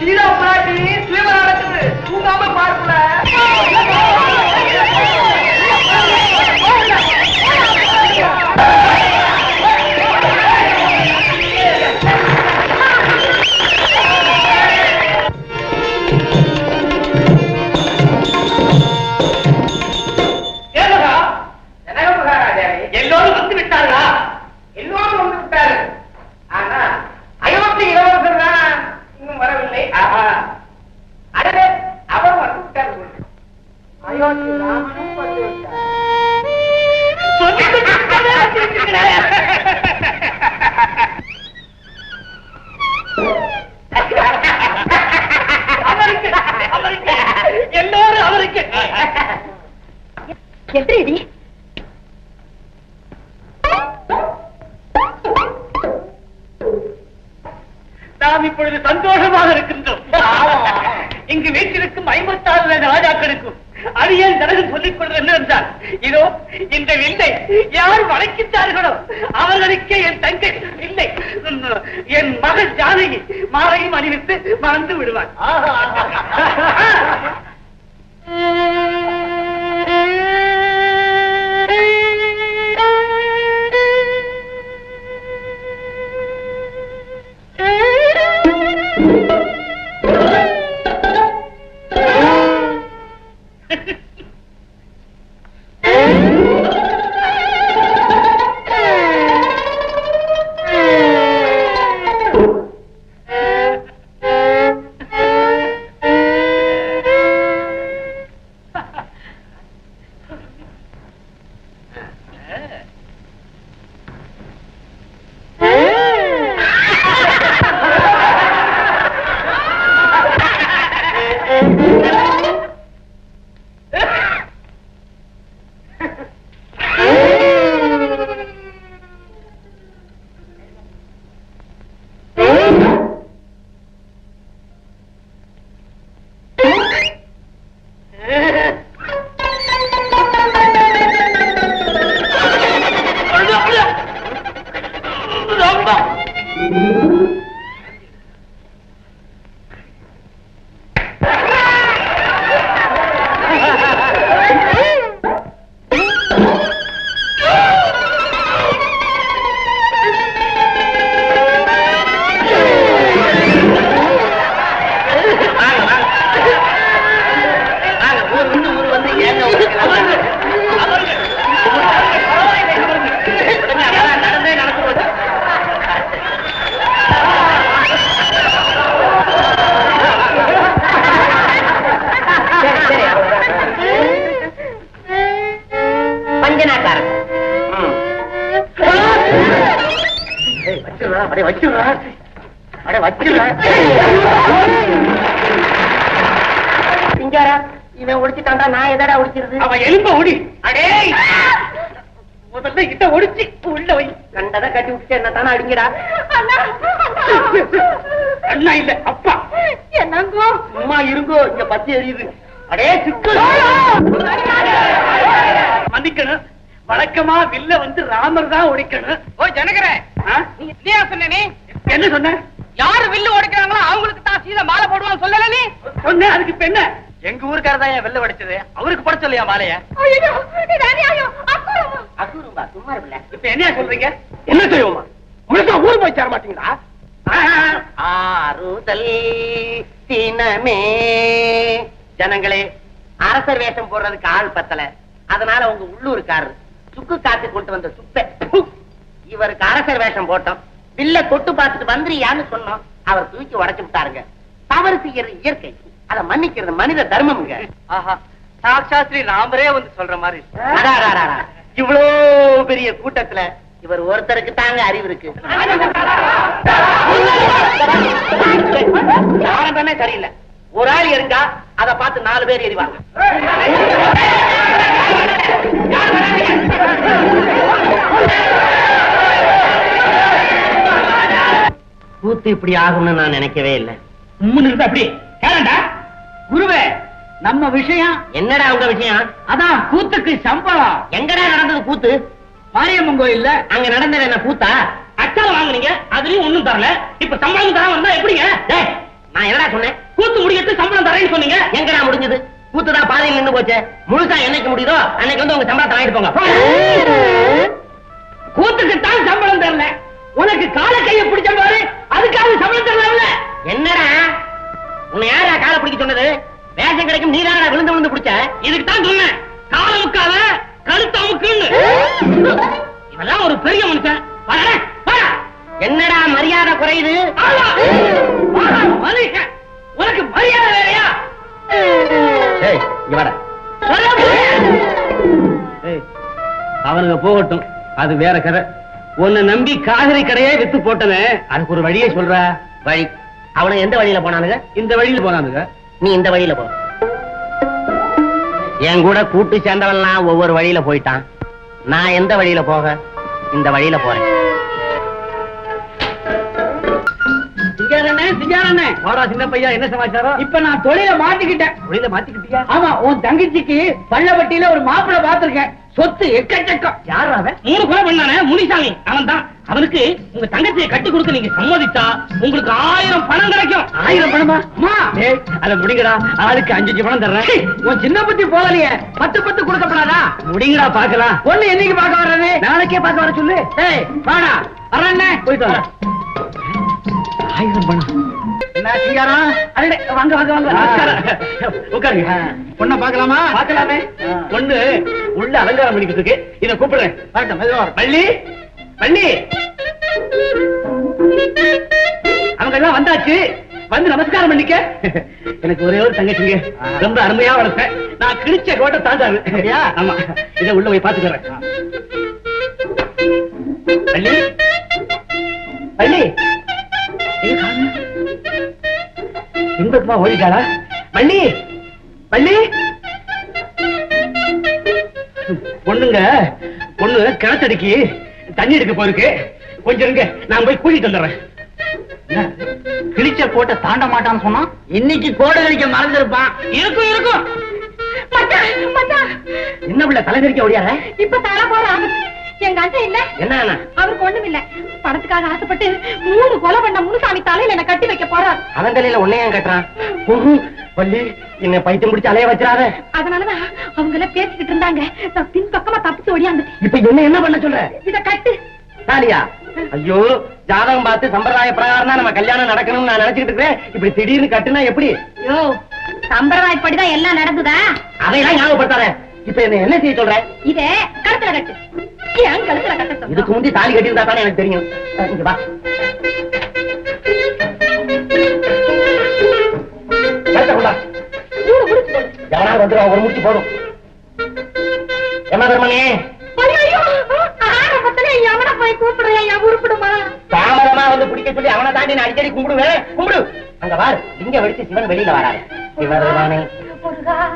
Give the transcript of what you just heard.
சீதா பிராட்டி சுயமா நடக்குது தூங்காம பார்க்கல எல்லோரும் அவருக்கு எப்படி நாம் இப்பொழுது சந்தோஷமாக இருக்கின்றோம். இங்கு வீட்டிற்கும் ஐம்பத்தாறு ராஜாக்களுக்கும் அடியேன் ஜனகன் சொல்லிக் கொள்வது இதோ இந்த வில்லை யார் வளைக்கின்றார்களோ அவர்களுக்கே என் தங்கை இல்லை என் மகள் ஜானகி மாலையும் அணிவித்து மறந்து விடுவார் வச்சிடுறா. அப்படியே வச்சிடுறா. அப்படியே வச்சிடுறா சிங்காரா இவன் ஒடிச்சுட்டான்டா நான் எதடா ஒடிச்சிருது அவன் எலும்ப ஒடி. அடே முதல்ல இத ஒடிச்சு உள்ள வை. கண்டதை கட்டி விட்டு என்ன தானே அடிங்கடா. அண்ணா இல்ல அப்பா. என்னங்கோ? சும்மா இருங்கோ இங்க பத்தி எரியுது. அடே சிக்கு. மன்னிக்கணும். வழக்கமா வில்ல வந்து ராமர் தான் ஒடிக்கணும் ஓ ஜனகரே? நீ சொன்ன நீ? என்ன சொன்ன? யாரு வில்லு உடைக்கிறாங்களோ அவங்களுக்கு தான் சீதை மாலை போடுவான்னு சொல்லல நீ? சொன்ன அதுக்கு இப்ப என்ன எங்க ஊருக்காரர் தான் என் வெள்ள உடைச்சது அவருக்கு பட சொல்லியா மாலைய? அசூரும்பா சும்மா இருப்பில்ல இப்ப என்ன சொல்றீங்க? என்ன செய்வோமா முழுசா ஊர் போய் சேர மாட்டீங்களா? ஆறுதல் தினமே. ஜனங்களே அரசர் வேஷம் போடுறதுக்கு ஆள் பத்தல. அதனால உங்க உள்ளூர்காரர். சுக்கு காத்து கொண்டு வந்த சுப்ப. இவருக்கு அரசர் வேஷம் போட்டோம். வில்ல தொட்டு பார்த்துட்டு வந்துறியான்னு சொன்னோம். அவர் தூக்கி உடைச்சு விட்டாருங்க. தவறு செய்யறது இயற்கை. அதை மன்னிக்கிறது மனித தர்மம்ங்க. ஆஹா. சாக்ஷாத்ரி ராமரே வந்து சொல்ற மாதிரி. இவ்வளோ பெரிய கூட்டத்துல இவர் ஒருத்தருக்கு தாங்க அறிவு இருக்கு. ஆரம்பமே சரியில்லை. ஒரு ஆள் எரிஞ்சா அதை பார்த்து நாலு பேர் எரிவாங்க. இப்படி ஆகும்னு நான் நினைக்கவே இல்லை. உம்முன்னு இருந்து அப்படி. கேளண்டா குருவே நம்ம விஷயம் என்னடா உங்க விஷயம்? அதான் கூத்துக்கு சம்பளம். எங்கடா நடந்தது கூத்து? மாரியம்மன் கோயில்ல. அங்க நடந்தது என்ன கூத்தா? அச்சாரம் வாங்குனீங்க அதுலயும் ஒண்ணும் தரல. இப்ப சம்பளம் தராம இருந்தா எப்படிங்க? நான் என்னடா சொன்னேன்? கூத்து முடிக்கிட்டு சம்பளம் தரேன்னு சொன்னீங்க. எங்கடா முடிஞ்சது? கூத்துதான் பாதையில் நின்னு போச்சே. முழுசா என்னைக்கு முடியுதோ அன்னைக்கு வந்து உங்க சம்பளத்தை வாங்கிட்டு போங்க. கூத்துக்கு தான் சம்பளம் தரல. உனக்கு கால கைய பிடிச்ச பாரு அதுக்காக சம்பளம் என்னடா? உன்னை யாரா காலை பிடிக்க சொன்னது? வேஷம் கிடைக்கும் நீ விழுந்து விழுந்து பிடிச்ச? இதுக்கு தான் சொன்னேன். கால முக்கால கழுத்து அமுக்குன்னு. இவெல்லாம் ஒரு பெரிய மனுஷன். என்னடா மரியாதை குறையுது. உனக்கு மரியாதை வேறையா. அவனுங்க போகட்டும். அது வேற கதை. உன்னை நம்பி காய்கறி கடையே வித்து போட்டவன் அதுக்கு ஒரு வழியே சொல்ற. வழி? அவனுங்க எந்த வழியில போனானுங்க? இந்த வழியில போனானுங்க. நீ இந்த வழியில போ. என் கூட கூட்டு சேர்ந்தவன்லாம் ஒவ்வொரு வழியில போயிட்டான். நான் எந்த வழியில போக? இந்த வழியில போறேன். சின்ன பையா என்ன சமாச்சாரம்? இப்ப நான் தொழில மாத்திக்கிட்டேன். தொழில மாத்திக்கிட்டியா? ஆமா உன் தங்கச்சிக்கு பள்ளப்பட்டியில ஒரு மாப்பிள்ளை பாத்திருக்கேன் சொத்து எக்கச்சக்கம் யார் அவன்? மூணு கொலை பண்ணானே முனிசாமி. அவன் தான் அவனுக்கு உங்க தங்கச்சியை கட்டி கொடுக்க நீங்க சம்மதிச்சா உங்களுக்கு ஆயிரம் பணம் கிடைக்கும். ஆயிரம் பணமா? அம்மா! அத முடிங்கடா. ஆளுக்கு அஞ்சு பணம் தர்றேன். உன் சின்ன புத்தி போகலையே. பத்து பத்து கொடுக்கப்படாதா? முடிங்கடா பாக்கலாம் பொண்ணு என்னைக்கு பார்க்க வர்றது? நாளைக்கே பார்க்க வர சொல்லு. ஏய் வாடா. வரேன் போயிட்டு வரேன் ஆயிரம் பணம். என்ன சிங்காரம் அடடே, வாங்க வாங்க வாங்க. நமஸ்காரம். உட்காருங்க. பொண்ண பார்க்கலாமா? பார்க்கலாமே. பொண்ணு உள்ள அலங்காரம் பண்ணிக்கிட்டு இருக்கு. இத கூப்பிடுறேன். அவங்க எல்லாம் வந்தாச்சு. வந்து நமஸ்காரம் பண்ணிக்க. எனக்கு ஒரே ஒரு தங்கச்சிங்க. ரொம்ப அருமையா வளர்த்தேன் நான் கிழிச்ச கோட்டை தாண்டாது. ஆமா. இதை உள்ள போய் பாத்துக்கிறேன் வள்ளி வள்ளி இன்பத்துமா ஓடிட்டாளா? வள்ளி! வள்ளி! பொண்ணுங்க பொண்ணு கிணத்தடிக்கு தண்ணி எடுக்க போயிருக்கு கொஞ்சம் இருங்க நான் போய் கூட்டிட்டு வந்துடுறேன்? கிழிச்ச கோட்டை தாண்ட மாட்டான்னு சொன்னா இன்னைக்கு கோடை கழிக்க மறந்துருப்பான். இருக்கும் இருக்கும். என்ன பிள்ளை தலைகறிக்க ஓடியார இப்ப தலை போற ஆபத்து எங்க அண்ணன் இல்ல. என்ன? அவருக்கு ஒண்ணும் இல்ல. பணத்துக்காக ஆசைப்பட்டு மூணு கொலை பண்ண முனுசாமி தலையில என்ன கட்டி வைக்க போறார். அவன் தலையில உன்னையும் கட்டுறான்? உஹு, வள்ளி என்ன பைத்தியம் பிடிச்சு அலைய வச்சிடாத. அதனாலதான் அவங்க எல்லாம் பேசிக்கிட்டு இருந்தாங்க. நான் பின் பக்கமா தப்பிச்சு ஓடியாந்துட்டேன். இப்ப என்ன என்ன பண்ண சொல்ற? இத கட்டு. தாலியா? ஐயோ ஜாதகம் பார்த்து சம்பிரதாய பிரகாரம் தான் நம்ம கல்யாணம் நடக்கணும்னு நான் இருக்கேன் இப்படி திடீர்னு கட்டுனா எப்படி? யோ சம்பிரதாயப்படிதான் எல்லாம் நடந்ததா? அதையெல்லாம் ஞாபகப்படுத்தாத. இப்ப என்ன என்ன செய்ய சொல்ற? இத கழுத்துல கட்டு. இதுக்கு முந்தி தாலி கட்டியிருந்தா தானே எனக்கு தெரியும். இங்க வா. எவனாவது வந்துருவா ஒரு முடிச்சு என்ன தர்மனே? தாமதமா வந்து பிடிக்க சொல்லி அவனை தாண்டி நான் அடிக்கடி கும்பிடுவேன். கும்பிடு. அங்க பாரு இங்க வெடிச்சு சிவன் வெளியில வராரு. சிவருமானே.